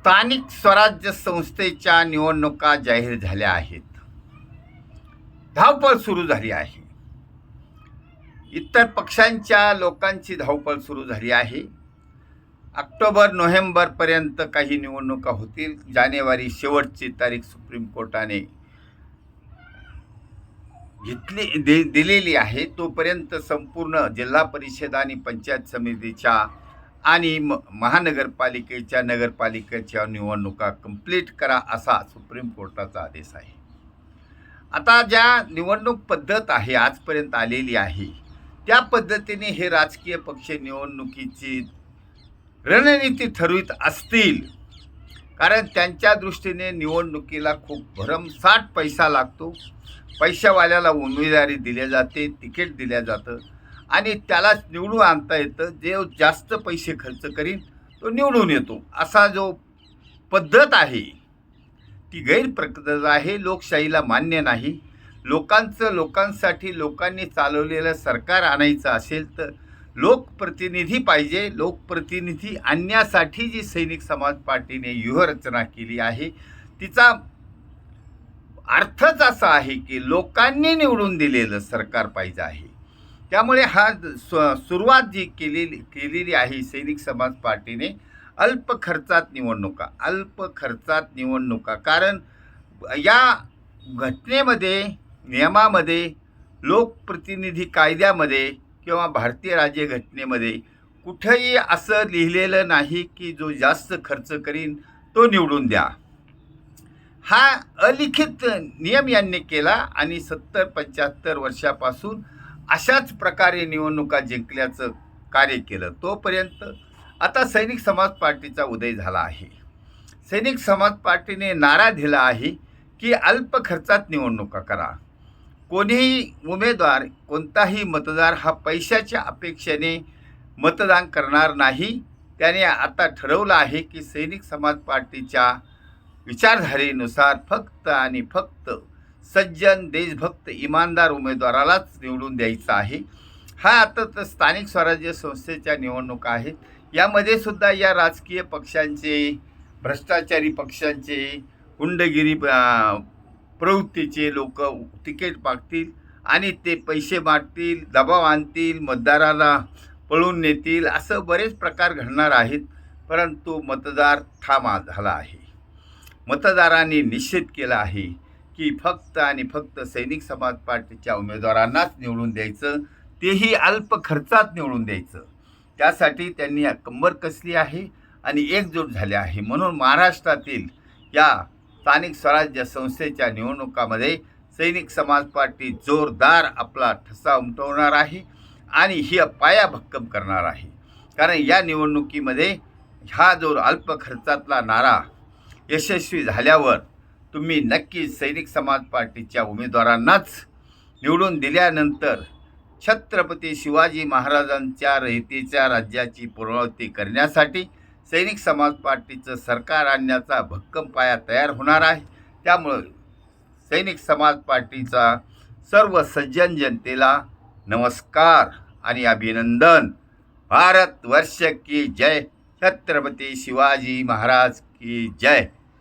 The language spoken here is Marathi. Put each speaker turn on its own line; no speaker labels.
स्थानिक स्वराज्य संस्थेच्या निवडणुका जाहीर झाल्या आहेत. धावपळ सुरू झाली आहे. इतर पक्षांच्या लोकांची धावपळ सुरू झाली आहे. ऑक्टोबर नोव्हेंबरपर्यंत काही निवडणुका होतील. जानेवारी शेवटची तारीख सुप्रीम कोर्टाने घेतली दि दिलेली आहे. तोपर्यंत संपूर्ण जिल्हा परिषद आणि पंचायत समितीच्या आणि म महानगरपालिकेच्या नगरपालिकेच्या निवडणुका कंप्लीट करा असा सुप्रीम कोर्टाचा आदेश आहे. आता ज्या निवडणूक पद्धत आहे आजपर्यंत आलेली आहे त्या पद्धतीने हे राजकीय पक्ष निवडणुकीची रणनीती ठरवित असतील कारण त्यांच्या दृष्टीने निवडणुकीला खूप भरमसाठ पैसा लागतो. पैशावाल्याला उमेदवारी दिली जाते तिकीट दिल्या जातं. आणि त्याला निवडून आणता येतं. जे जास्त पैसे खर्च करीन तो निवडून येतो. असा जो पद्धत आहे ती गैरप्रकृत आहे. लोकशाहीला मान्य नाही. लोकांचं लोकांसाठी लोकांनी चालवलेलं सरकार आणायचं असेल तर लोकप्रतिनिधी पाहिजे. लोकप्रतिनिधी आणण्यासाठी जी सैनिक समाज पार्टीने व्यूहरचना केली आहे तिचा अर्थच असा आहे की लोकांनी निवडून दिलेलं सरकार पाहिजे आहे. त्यामुळे हा स्व सुरुवात जी केलेली केलेली आहे सैनिक समाज पार्टीने अल्प खर्चात निवडणुका अल्प खर्चात निवडणुका. कारण या घटनेमध्ये नियमामध्ये लोकप्रतिनिधी कायद्यामध्ये किंवा भारतीय राज्यघटनेमध्ये कुठंही असं लिहिलेलं नाही की जो जास्त खर्च करीन तो निवडून द्या. हा अलिखित नियम यांनी केला आणि सत्तर पंच्याहत्तर वर्षापासून अशाच प्रकारे निवडणुका जिंकल्याचं कार्य केलं तोपर्यंत आता सैनिक समाज पार्टीचा उदय झाला आहे. सैनिक समाज पार्टीने नारा दिला आहे की अल्प खर्चात निवडणुका करा. कोणीही उमेदवार कोणताही मतदार हा पैशाच्या अपेक्षेने मतदान करणार नाही. त्याने आता ठरवलं आहे की सैनिक समाज पार्टीच्या विचारधारेनुसार फक्त आणि फक्त सज्जन देशभक्त इमानदार उमेदवारालाच निवडून द्यायचा आहे. हा आता तर स्थानिक स्वराज्य संस्थेच्या निवडणुका आहेत. यामध्ये सुद्धा या राजकीय पक्षांचे भ्रष्टाचारी पक्षांचे हुंडगिरी प्रवृत्तीचे लोक तिकीट मागतील आणि ते पैसे मागतील दबाव आणतील मतदाराला पळून नेतील असं बरेच प्रकार घडणार आहेत. परंतु मतदार ठाम झाला आहे. मतदारांनी निश्चित केलं आहे. की फक्त आणि फक्त सैनिक समाज पार्टीच्या उमेदवारांनाच निवडून द्यायचं तेही अल्प खर्चात निवडून द्यायचं. त्यासाठी त्यांनी कंबर कसली आहे आणि एकजूट झाले आहे. म्हणून महाराष्ट्रातील या स्थानिक स्वराज्य संस्थेच्या निवडणुकामध्ये सैनिक समाज पार्टी जोरदार आपला ठसा उमटवणार आहे आणि ही पाया भक्कम करणार आहे. कारण या निवडणुकीमध्ये हा जो अल्प खर्चातला नारा यशस्वी झाल्यावर तुम्ही नक्की सैनिक समाज पार्टीच्या उमेदवारांनाच निवडून दिल्यानंतर छत्रपती शिवाजी महाराजांच्या रहितेच्या राज्याची पुनरावृत्ती करण्यासाठी सैनिक समाज पार्टीचं सरकार आणण्याचा भक्कम पाया तयार होणार आहे. त्यामुळं सैनिक समाज पार्टीचा सर्व सज्जन जनतेला नमस्कार आणि अभिनंदन. भारत वर्ष की जय. छत्रपती शिवाजी महाराज की जय.